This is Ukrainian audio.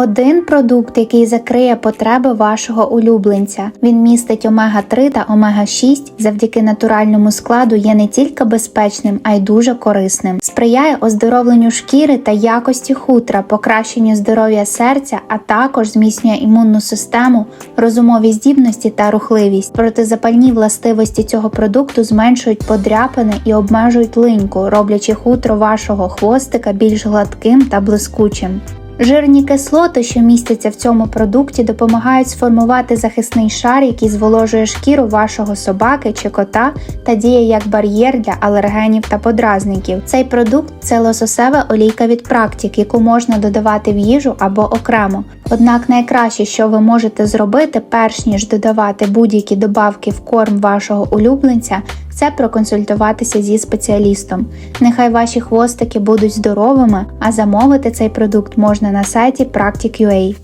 Один продукт, який закриє потреби вашого улюбленця. Він містить омега-3 та омега-6, завдяки натуральному складу є не тільки безпечним, а й дуже корисним. Сприяє оздоровленню шкіри та якості хутра, покращенню здоров'я серця, а також зміцнює імунну систему, розумові здібності та рухливість. Протизапальні властивості цього продукту зменшують подряпини і обмежують линьку, роблячи хутро вашого хвостика більш гладким та блискучим. Жирні кислоти, що містяться в цьому продукті, допомагають сформувати захисний шар, який зволожує шкіру вашого собаки чи кота та діє як бар'єр для алергенів та подразників. Цей продукт це лососева олійка від практик, яку можна додавати в їжу або окремо. Однак найкраще, що ви можете зробити, перш ніж додавати будь-які добавки в корм вашого улюбленця, це проконсультуватися зі спеціалістом. Нехай ваші хвостики будуть здоровими, а замовити цей продукт можна на сайті Practic.ua.